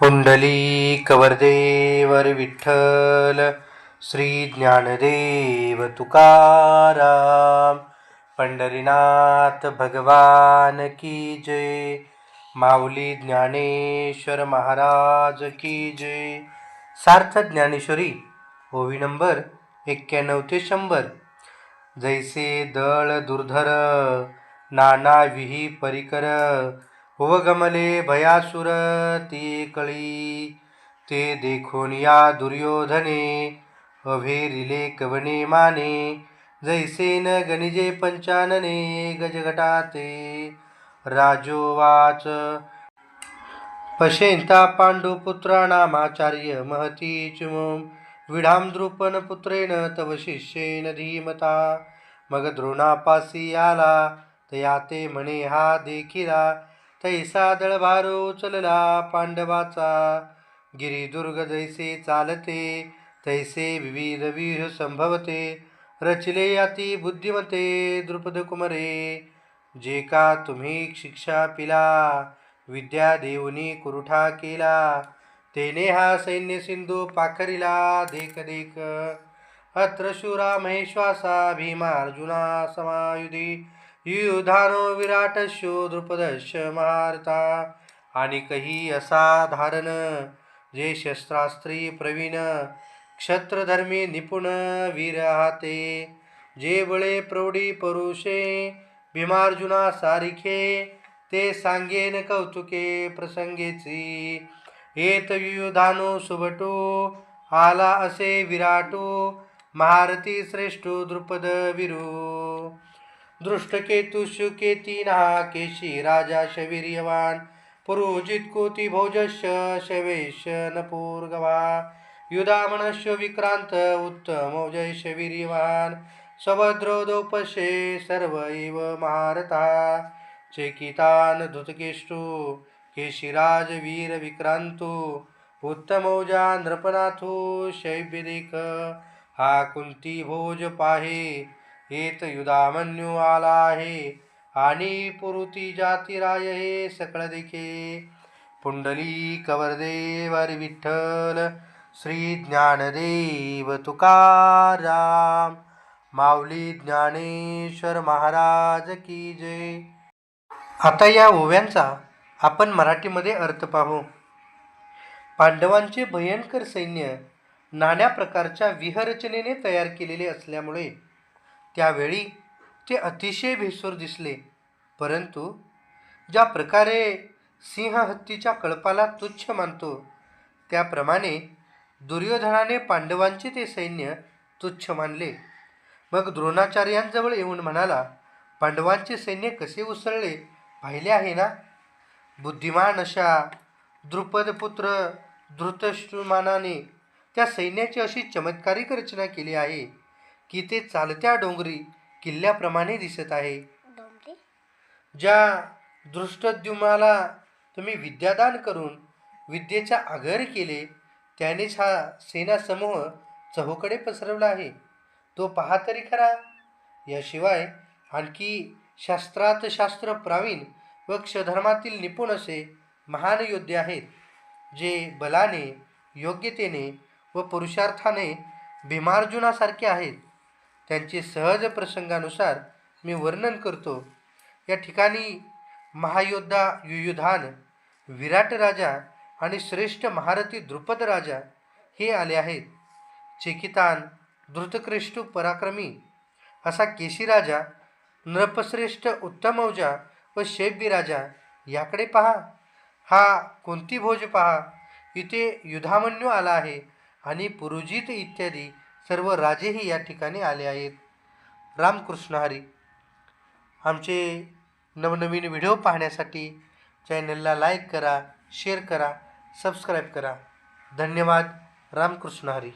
पुंडली कवरदेवर विठ्ठल श्री ज्ञानदेव तुकाराम पंढरीनाथ भगवान की जय माऊली ज्ञानेश्वर महाराज की जय सार्थ ज्ञानेश्वरी ओवी नंबर एक्क्याण्णव ते शंभर. जैसे दळ दुर्धर नाना विही परिकर होवगमले भयासुर ती कळी ते देखून या दुर्योधने अभेरिले कवने माने जैसेन गणिजे पंचानने गजगटाते राजोवाच पशेंता पांडुपुत्राणामाचार्य महती चुमुं विडां द्रुपदपुत्रेण तव शिष्येन धीमता मग द्रोणापासी आला तया ते म्हणे हा देखिला तैसा दळभार उचलला पांडवाचा. गिरिदुर्ग जैसे चालते तैसे विविध व्यूह संभवते. रचिले अति बुद्धिमते द्रुपद कुमरे. जे का तुम्ही शिक्षा पिला विद्या देऊनी कुरुठा केला. तेने हा सैन्य सिंधू पाखरिला देख देख. अत्र शूरा महेश्वासा भीमा अर्जुना समायुधी. युधानो विराटशो द्रुपदश्य महारता। आणि कही असा धारण जे शस्त्रास्त्री प्रवीण क्षत्रधर्मी निपुण वीर जे बळे प्रौढी परुषे भीमार्जुना सारिखे ते सांगेन कौतुके प्रसंगेची। येत युधानो सुभटो आला असे विराटो महारथी श्रेष्ठो द्रुपद विरू। दृष्टकेतुषु केती ना केशी राजा शवीर्यवान पुरोजित कोती भोजश शवेश नपूर्गवा युधामनश्य विक्रांत उत्तम जयश वीर्यवान सभद्रोदोपशे सर्व इव महारथा चेकितान धुतकेष्टो केशिराज वीर विक्रांतो उत्तमौजा नृपनाथो शैव्यदेक। हा कुंती भोज पाहे। हेत युधामन्यू आला आहे आणि पुरुती जातीराय हे सकळ देखे पुंडली कवरदेव विठ्ठल श्री ज्ञानदेव तुकाराम माऊली ज्ञानेश्वर महाराज की जय। आता या ओव्यांचा आपण मराठीमध्ये अर्थ पाहू। पांडवांचे भयंकर सैन्य नाना प्रकारच्या विहरचनेने तयार केलेले असल्यामुळे त्यावेळी ते अतिशय भेसूर दिसले. परंतु ज्या प्रकारे सिंह हत्तीच्या कळपाला तुच्छ मानतो त्याप्रमाणे दुर्योधनाने पांडवांचे ते सैन्य तुच्छ मानले. मग द्रोणाचार्यांजवळ येऊन म्हणाला पांडवांचे सैन्य कसे उसळले? पाहिले आहे ना? बुद्धिमान अशा द्रुपदपुत्र धृतश्रुमानाने त्या सैन्याची अशी चमत्कारिक रचना केली आहे. की ते चालत्या डोंगरी किल्ल्याप्रमाणे दिसत आहे. ज्या दृष्टद्युम्नाला तुम्ही विद्यादान करून विद्येचा आगर केले त्यानेच हा सेनासमूह चहूकडे पसरवला आहे. तो पहा तरी खरा. याशिवाय आणखी शास्त्रात शास्त्र प्रावीण व क्षधर्मातील निपुण असे महान योद्धे आहेत जे बलाने योग्यतेने व पुरुषार्थाने भीमार्जुनासारखे आहेत. त्यांचे सहज प्रसंगानुसार मी वर्णन करतो. या ठिकाणी महायोद्धा युयुधान विराट राजा आणि श्रेष्ठ महारथी द्रुपद राजा हे आले आहेत. चेकितान धृतकृष्टू पराक्रमी असा केशीराजा नृपश्रेष्ठ उत्तमौजा व शैब्य राजा याकडे पहा. हा कोणती भोज पहा? इथे युधामन्यू आला आहे आणि पुरुजित इत्यादी सर्व राजेही या ठिकाणी आले आहेत. रामकृष्ण हरी आमचे नवनवीन व्हिडिओ पाहण्यासाठी चॅनलला लाईक करा शेअर करा सबस्क्राईब करा. धन्यवाद. रामकृष्ण हरी.